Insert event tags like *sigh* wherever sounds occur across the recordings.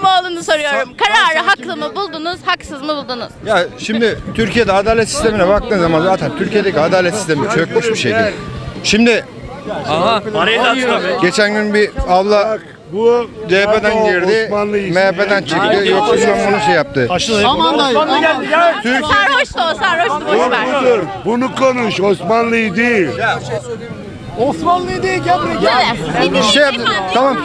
İmamoğlu'nu soruyorum. Kararı haklı mı buldunuz, haksız mı buldunuz? Ya şimdi Türkiye'de adalet sistemine baktığın zaman zaten Türkiye'deki adalet sistemi çökmüş bir şey değil. Şimdi geçen gün bir abla Bu CHP'den girdi, MHP'den çıktı, yok bilmem bunu şey yaptı. Aman dayı. Sarhoştu o, sarhoştu boş ver. Dur, bunu konuş. Osmanlı'yı değil. Söyle. Bir Şey yaptı, tamam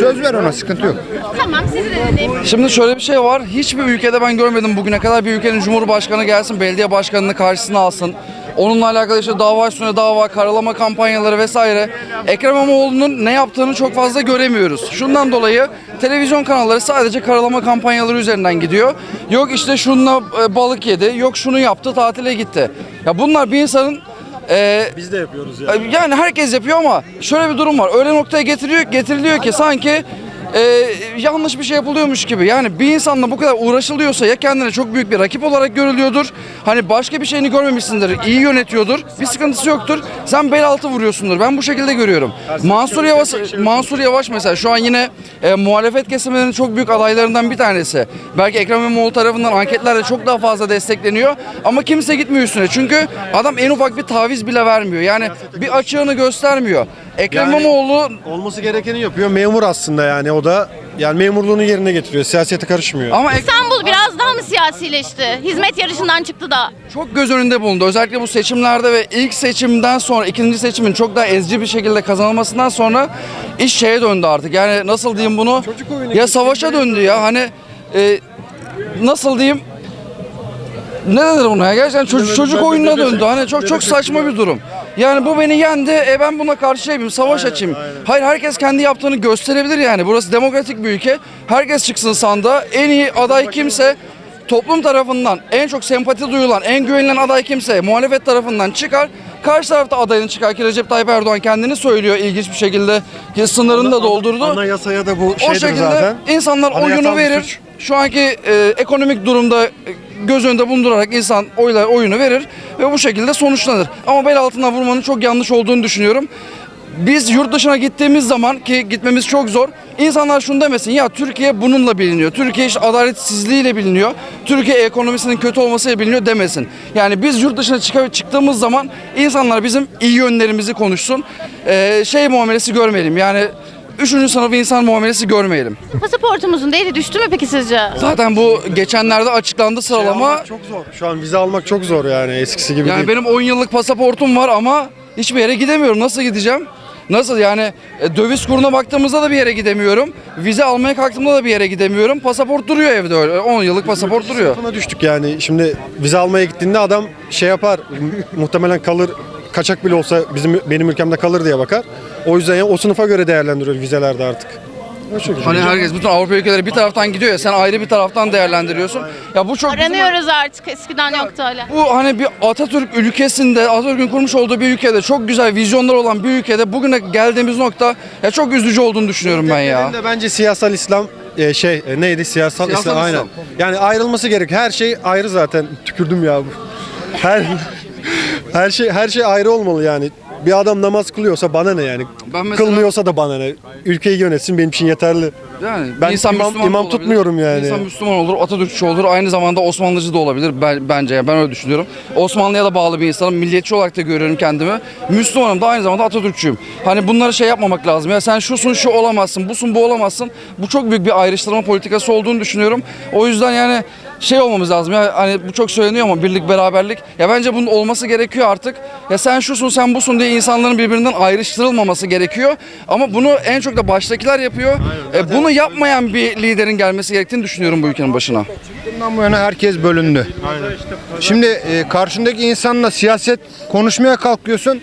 söz ver ona sıkıntı yok. Tamam sizi de dinleyeyim. Şimdi şöyle bir şey var. Hiçbir ülkede ben görmedim bugüne kadar bir ülkenin cumhurbaşkanı gelsin, belediye başkanını karşısına alsın. Onunla alakalı işte dava üstüne dava, karalama kampanyaları vesaire. Ekrem İmamoğlu'nun ne yaptığını çok fazla göremiyoruz. Şundan dolayı televizyon kanalları sadece karalama kampanyaları üzerinden gidiyor. Yok işte şununla e, balık yedi, yok şunu yaptı, tatile gitti. Ya bunlar bir insanın e, Biz de yapıyoruz e, Yani herkes yapıyor ama şöyle bir durum var. Öyle noktaya getiriyor, getiriliyor ki sanki e, yanlış bir şey yapılıyormuş gibi. Yani bir insanla bu kadar uğraşılıyorsa ya kendine çok büyük bir rakip olarak görülüyordur. Hani başka bir şeyini görmemişsindir. iyi yönetiyordur. Bir sıkıntısı yoktur. Sen bel altı vuruyorsundur. Ben bu şekilde görüyorum. Mansur Yavaş Mansur Yavaş mesela şu an yine e, muhalefet kesimlerinin çok büyük adaylarından bir tanesi. Belki Ekrem İmamoğlu tarafından anketlerle çok daha fazla destekleniyor ama kimse gitmiyor üstüne. Çünkü adam en ufak bir taviz bile vermiyor. Yani bir açığını göstermiyor. Ekrem Yani- İmamoğlu Olması gerekeni yapıyor. Memur aslında yani o da yani memurluğunu yerine getiriyor. Siyasete karışmıyor. ama Ek- İstanbul biraz daha mı siyasileşti? Hizmet yarışından çıktı da. çok göz önünde bulundu. Özellikle bu seçimlerde ve ilk seçimden sonra ikinci seçimin çok daha ezici bir şekilde kazanılmasından sonra iş şeye döndü artık. Yani nasıl diyeyim bunu? Ya savaşa döndü ya. Hani e, nasıl diyeyim? Ne denir buna ya? Gerçekten çocuk, çocuk oyununa döndü. Hani çok çok saçma bir durum. Yani bu beni yendi. E ben buna karşı yapayım, savaş açayım. Hayır herkes kendi yaptığını gösterebilir yani. Burası demokratik bir ülke. Herkes çıksın sandığa. En iyi aday kimse toplum tarafından en çok sempati duyulan, en güvenilen aday kimse muhalefet tarafından çıkar. Karşı tarafta adayını çıkar ki Recep Tayyip Erdoğan kendini söylüyor ilginç bir şekilde ki sınırını da doldurdu. Anayasaya da bu O şeydir şekilde zaten. insanlar Anayasal oyunu verir. suç. Şu anki e, ekonomik durumda e, göz önünde bulundurarak insan oylar oyunu verir ve bu şekilde sonuçlanır. Ama bel altına vurmanın çok yanlış olduğunu düşünüyorum. Biz yurt dışına gittiğimiz zaman ki gitmemiz çok zor. İnsanlar şunu demesin ya Türkiye bununla biliniyor. Türkiye işte adaletsizliğiyle biliniyor. Türkiye ekonomisinin kötü olmasıyla biliniyor demesin. Yani biz yurt dışına çık- çıktığımız zaman insanlar bizim iyi yönlerimizi konuşsun. E, şey muamelesi görmeyelim. Yani üçüncü sınıf insan muamelesi görmeyelim. Pasaportumuzun değeri düştü mü peki sizce? Zaten bu geçenlerde açıklandı sıralama. Almak çok zor. Şu an vize almak çok zor yani eskisi gibi Yani değil. benim 10 yıllık pasaportum var ama hiçbir yere gidemiyorum. Nasıl gideceğim? Nasıl yani e, döviz kuruna baktığımızda da bir yere gidemiyorum. Vize almaya kalktığımda da bir yere gidemiyorum. Pasaport duruyor evde öyle. 10 yıllık pasaport duruyor. Sınıfına düştük yani. Şimdi vize almaya gittiğinde adam şey yapar. *laughs* muhtemelen kalır. Kaçak bile olsa bizim benim ülkemde kalır diye bakar. O yüzden yani o sınıfa göre değerlendiriyor vizelerde artık. O şekilde. Hani herkes bütün Avrupa ülkeleri bir taraftan gidiyor ya sen ayrı bir taraftan değerlendiriyorsun. Ya bu çok bizim- Aranıyoruz artık. Eskiden yoktu öyle. Bu hani bir Atatürk ülkesinde, Atatürk'ün kurmuş olduğu bir ülkede, çok güzel vizyonlar olan bir ülkede bugüne geldiğimiz nokta ya çok üzücü olduğunu düşünüyorum ben ya. De bence siyasal İslam e, şey e, neydi siyasal, Siyasal İslam aynen. İslam. Yani ayrılması gerek. Her şey ayrı zaten. Tükürdüm ya bu. Her her şey her şey ayrı olmalı yani. Bir adam namaz kılıyorsa bana ne yani? Ben mesela- Kılmıyorsa da bana ne? Ülkeyi yönetsin benim için yeterli. Yani Ben imam- Müslüman da imam olabilir. tutmuyorum yani. İnsan Müslüman olur, Atatürkçü olur, aynı zamanda Osmanlıcı da olabilir ben, bence. Yani ben öyle düşünüyorum. Osmanlı'ya da bağlı bir insanım. Milliyetçi olarak da görüyorum kendimi. Müslümanım da aynı zamanda Atatürkçüyüm. Hani bunları şey yapmamak lazım. Ya sen şusun şu olamazsın, busun bu olamazsın. Bu çok büyük bir ayrıştırma politikası olduğunu düşünüyorum. O yüzden yani şey olmamız lazım ya hani bu çok söyleniyor ama birlik beraberlik ya bence bunun olması gerekiyor artık. Ya sen şusun sen busun diye insanların birbirinden ayrıştırılmaması gerekiyor. Ama bunu en çok da baştakiler yapıyor. E, bunu yapmayan bir liderin gelmesi gerektiğini düşünüyorum bu ülkenin başına. Bundan bu yana herkes bölündü. Şimdi e, karşındaki insanla siyaset konuşmaya kalkıyorsun.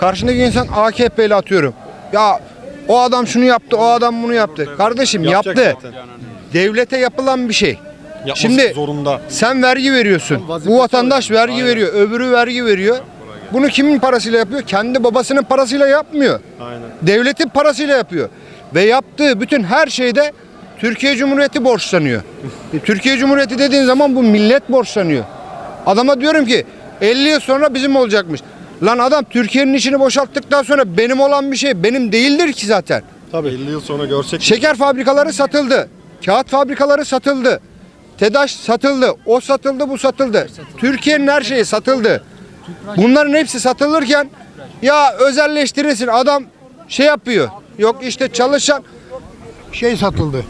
Karşındaki insan AKP'li atıyorum. Ya o adam şunu yaptı, o adam bunu yaptı. Kardeşim Yapacak yaptı. zaten. Devlete yapılan bir şey. Yapması Şimdi zorunda. sen vergi veriyorsun. Bu vatandaş vergi veriyor, öbürü vergi veriyor. Bunu kimin parasıyla yapıyor? Kendi babasının parasıyla yapmıyor. Aynen. Devletin parasıyla yapıyor. Ve yaptığı bütün her şeyde Türkiye Cumhuriyeti borçlanıyor. *laughs* E, Türkiye Cumhuriyeti dediğin zaman bu millet borçlanıyor. Adama diyorum ki 50 yıl sonra bizim olacakmış. Lan adam Türkiye'nin içini boşalttıktan sonra benim olan bir şey benim değildir ki zaten. Tabii 50 yıl sonra görsek Şeker fabrikaları satıldı. Kağıt fabrikaları satıldı. TEDAŞ satıldı. O satıldı, bu satıldı. Türkiye'nin her şeyi satıldı. Bunların hepsi satılırken ya özelleştirirsin adam şey yapıyor. Yok işte çalışan Şey satıldı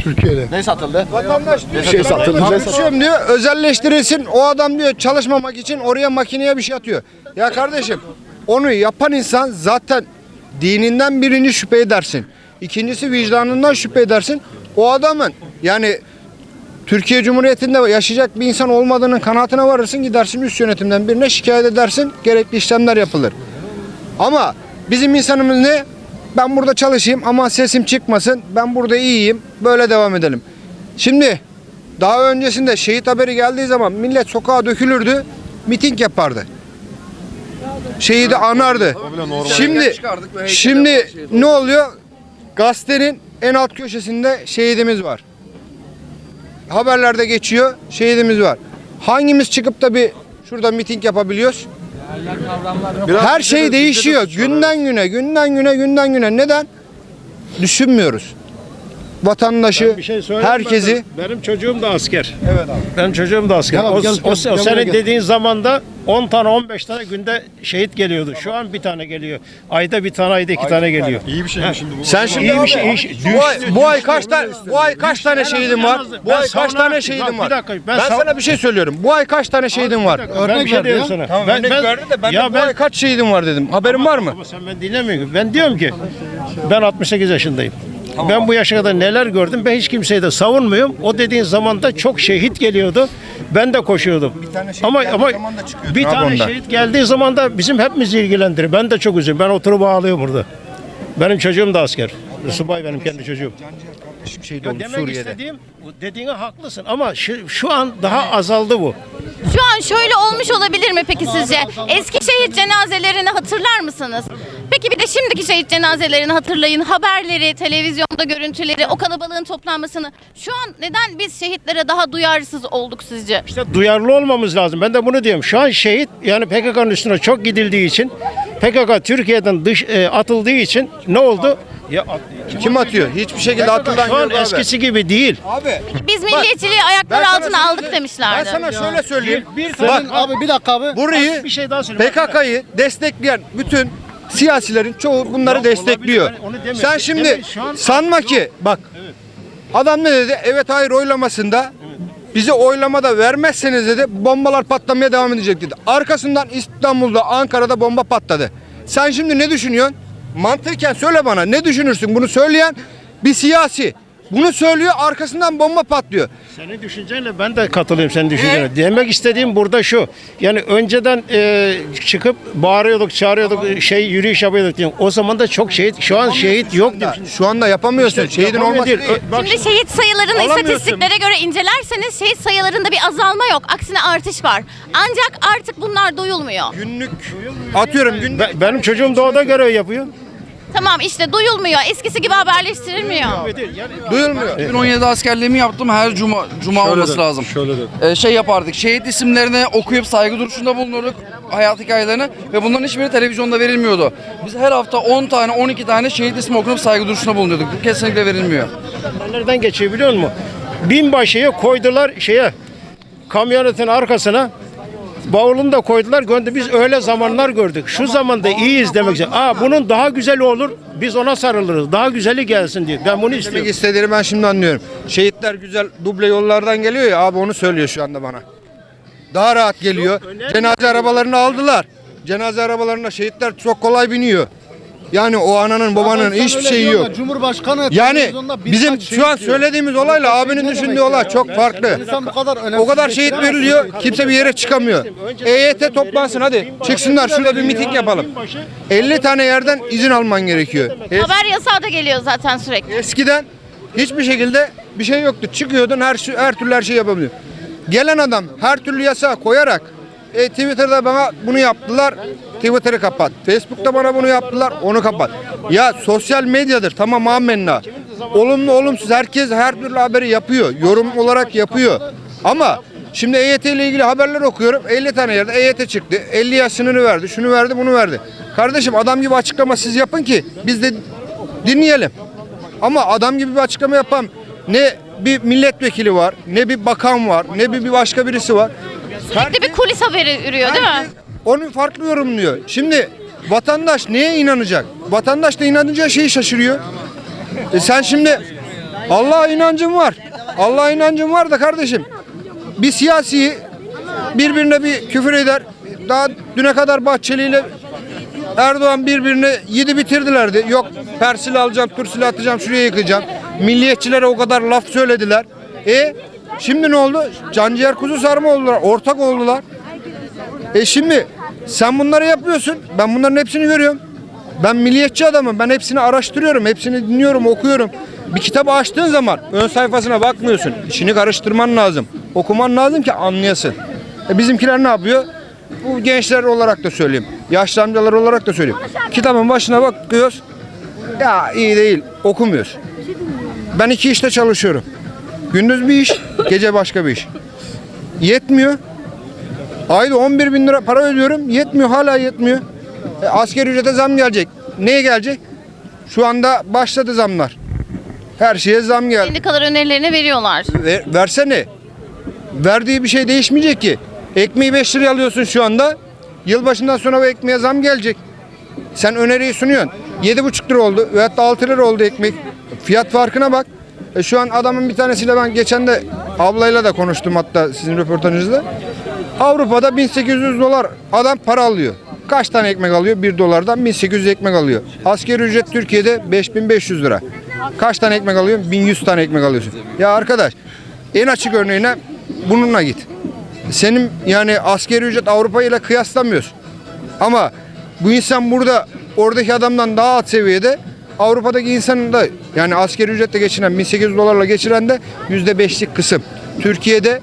Türkiye'de. Ne satıldı? vatandaş diyor şey satıldı. Çalışıyorum diyor özelleştirilsin. O adam diyor çalışmamak için oraya makineye bir şey atıyor. Ya kardeşim onu yapan insan zaten dininden birinci şüphe edersin. İkincisi vicdanından şüphe edersin. O adamın yani Türkiye Cumhuriyeti'nde yaşayacak bir insan olmadığının kanaatine varırsın gidersin üst yönetimden birine şikayet edersin gerekli işlemler yapılır. Ama bizim insanımız ne? Ben burada çalışayım ama sesim çıkmasın. Ben burada iyiyim. Böyle devam edelim. Şimdi daha öncesinde şehit haberi geldiği zaman millet sokağa dökülürdü. Miting yapardı. Şehidi anardı. Şimdi şimdi ne oluyor? Gazetenin en alt köşesinde şehidimiz var. Haberlerde geçiyor. Şehidimiz var. Hangimiz çıkıp da bir şurada miting yapabiliyoruz? Her şey değişiyor. Günden güne, günden güne, günden güne. Neden? Düşünmüyoruz. Vatandaşı, Bir şey söyleyeyim mi? herkesi. Benim çocuğum da asker. Evet abi. Benim çocuğum da asker. Abi, o, gel, o- o gel buraya senin gel. dediğin zamanda 10 tane 15 tane günde şehit geliyordu. Şu an bir tane geliyor. Ayda bir tane ayda iki tane geliyor. İyi bir şey mi şimdi bu? Sen şimdi İyi bir şey, iyi şey. bu, ay, bu ay kaç tane bu ay kaç tane şehidin var? Bu ben ay kaç savunamam tane ki. şehidin Bak, var? bir dakika, ben Ben sana bir şey söylüyorum. Bu ay kaç tane şehidin var? ben bir Örnek şey diyorum sana. Tamam ben, örnek ben, de ben ya bu ben, ay kaç şehidin var dedim. Haberin var mı? Ama sen ben dinlemiyorsun. Ben diyorum ki ben 68 yaşındayım. Ben bu yaşa kadar neler gördüm. Ben hiç kimseyi de savunmuyorum. O dediğin zamanda çok şehit geliyordu. Ben de koşuyordum. tane şehit ama ama zaman da çıkıyordun bir tane onda. şehit geldiği zaman da bizim hepimizi ilgilendirir. Ben de çok üzüldüm. Ben oturup ağlıyorum burada. Benim çocuğum da asker. Subay benim kendi çocuğum. Şehit Ya oldu demek Suriye'de. istediğim dediğine haklısın ama şu, şu an daha azaldı bu. Şu an şöyle olmuş olabilir mi peki sizce? Eski şehit cenazelerini hatırlar mısınız? Peki bir de şimdiki şehit cenazelerini hatırlayın. Haberleri, televizyonda görüntüleri, o kalabalığın toplanmasını. Şu an neden biz şehitlere daha duyarsız olduk sizce? İşte duyarlı olmamız lazım. Ben de bunu diyorum. Şu an şehit yani PKK'nın üstüne çok gidildiği için PKK Türkiye'den dış e, atıldığı için ne oldu? Ya at- Kim atıyor? Hiçbir şekilde atılan şu an yok abi. eskisi gibi değil. Abi Biz milliyetçiliği ayaklar ben altına aldık Ben demişlerdi. sana şöyle söyleyeyim. Bir Bak Abi bir dakika abi. burayı bir şey daha. PKK'yı destekleyen bütün siyasilerin çoğu bunları Ya destekliyor. demiyorum. Sen şimdi an- sanma ki bak adam ne dedi? Evet hayır oylamasında bizi oylamada vermezseniz dedi bombalar patlamaya devam edecek dedi. Arkasından İstanbul'da Ankara'da bomba patladı. Sen şimdi ne düşünüyorsun? Mantıken söyle bana ne düşünürsün? Bunu söyleyen bir siyasi. Bunu söylüyor arkasından bomba patlıyor. Senin düşüncenle ben de katılıyorum senin düşüncene. Demek istediğim burada şu. Yani önceden e, çıkıp bağırıyorduk, çağırıyorduk, şey yürüyüş yapıyorduk diyorum. O zaman da çok şehit. Şu an şehit yok diyorum. Şu anda yapamıyorsun. İşte Şehidin olması değil. Bak Şimdi şehit sayılarını istatistiklere göre incelerseniz şehit sayılarında bir azalma yok. Aksine artış var. Ancak artık bunlar duyulmuyor. Günlük atıyorum günlük be- benim çocuğum doğuda görev yapıyor. Tamam işte duyulmuyor. Eskisi gibi haberleştirilmiyor. duyulmuyor. 2017 askerliğimi yaptım. Her cuma cuma olması lazım. Şöyle de. Ee, şey yapardık. Şehit isimlerini okuyup saygı duruşunda bulunurduk. Hayat hikayelerini ve bunların hiçbiri televizyonda verilmiyordu. Biz her hafta 10 tane 12 tane şehit ismi okunup saygı duruşunda bulunuyorduk. Bu kesinlikle verilmiyor. Nereden geçiyor biliyor musun? Binbaşı'yı koydular şeye kamyonetin arkasına bavulunu da koydular göndü. Biz öyle zamanlar gördük. Şu zamanda iyiyiz demek için. Aa bunun daha güzeli olur. Biz ona sarılırız. Daha güzeli gelsin diye. Ben bunu Demek istiyorum. istediğini ben şimdi anlıyorum. Şehitler güzel duble yollardan geliyor ya abi onu söylüyor şu anda bana. Daha rahat geliyor. Cenaze arabalarını aldılar. Cenaze arabalarına şehitler çok kolay biniyor. Yani o ananın babanın Sen hiçbir şeyi yok. Cumhurbaşkanı Yani televizyonda birkaç bizim şehit şu an diyor. söylediğimiz olayla abinin düşündüğü olay ya? çok farklı. İnsan bu kadar. O kadar şehit veriliyor kimse bir yere çıkamıyor. EYT toplansın hadi çıksınlar şurada bir miting yapalım. 50 tane yerden izin alman gerekiyor. Es- Haber yasağı da geliyor zaten sürekli. Eskiden hiçbir şekilde bir şey yoktu. Çıkıyordun her şey- her türlü her şeyi yapabiliyor. Gelen adam her türlü yasağı koyarak e, Twitter'da bana bunu yaptılar. Twitter'ı kapat. Facebook'ta bana bunu yaptılar. Onu kapat. Ya sosyal medyadır. Tamam amenna. Olumlu olumsuz herkes her türlü haberi yapıyor. Yorum olarak yapıyor. Ama şimdi EYT ile ilgili haberler okuyorum. 50 tane yerde EYT çıktı. 50 yaş sınırı verdi. Şunu verdi, bunu verdi. Kardeşim adam gibi açıklama siz yapın ki biz de dinleyelim. Ama adam gibi bir açıklama yapan ne bir milletvekili var, ne bir bakan var, ne bir başka birisi var. Sürekli bir kulis haberi ürüyor değil mi? Herkes Onu farklı yorumluyor. Şimdi vatandaş neye inanacak? Vatandaş da inanacağı şeyi şaşırıyor. E sen şimdi Allah'a inancın var. Allah'a inancın var da kardeşim. Bir siyasi birbirine bir küfür eder. Daha düne kadar Bahçeli ile Erdoğan birbirini yedi bitirdilerdi. Yok Persil alacağım, Tursil atacağım, şuraya yıkacağım. Milliyetçilere o kadar laf söylediler. E şimdi ne oldu? Canciğer kuzu sarma oldular. Ortak oldular. E şimdi sen bunları yapıyorsun. Ben bunların hepsini görüyorum. Ben milliyetçi adamım. Ben hepsini araştırıyorum. Hepsini dinliyorum, okuyorum. Bir kitabı açtığın zaman ön sayfasına bakmıyorsun. İçini karıştırman lazım. Okuman lazım ki anlayasın. E bizimkiler ne yapıyor? Bu gençler olarak da söyleyeyim. Yaşlı amcalar olarak da söyleyeyim. Kitabın başına bakıyoruz. Ya iyi değil. Okumuyoruz. Ben iki işte çalışıyorum. Gündüz bir iş, gece başka bir iş. Yetmiyor. Ayda 11 bin lira para ödüyorum. Yetmiyor hala yetmiyor. E, asgari ücrete zam gelecek. Neye gelecek? Şu anda başladı zamlar. Her şeye zam geldi. Sendikalar önerilerini veriyorlar. Ver, versene. Verdiği bir şey değişmeyecek ki. Ekmeği 5 liraya alıyorsun şu anda. Yılbaşından sonra o ekmeğe zam gelecek. Sen öneriyi sunuyorsun. 7,5 lira oldu. Veyahut da 6 lira oldu ekmek. Fiyat farkına bak. E şu an adamın bir tanesiyle ben geçen de ablayla da konuştum hatta sizin röportajınızda. Avrupa'da 1800 dolar adam para alıyor. Kaç tane ekmek alıyor? 1 dolardan 1800 ekmek alıyor. Asgari ücret Türkiye'de 5500 lira. Kaç tane ekmek alıyorsun? 1100 tane ekmek alıyorsun. Ya arkadaş en açık örneğine bununla git. Senin yani asgari ücret Avrupa ile kıyaslamıyorsun. Ama bu insan burada oradaki adamdan daha alt seviyede Avrupa'daki insanın da yani asgari ücretle geçinen 1800 dolarla geçiren de %5'lik kısım. Türkiye'de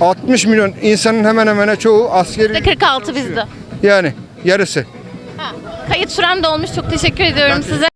60 milyon insanın hemen hemen çoğu asgari 46 bizde. yani yarısı. Ha, Kayıt sürem dolmuş. Çok teşekkür ediyorum size.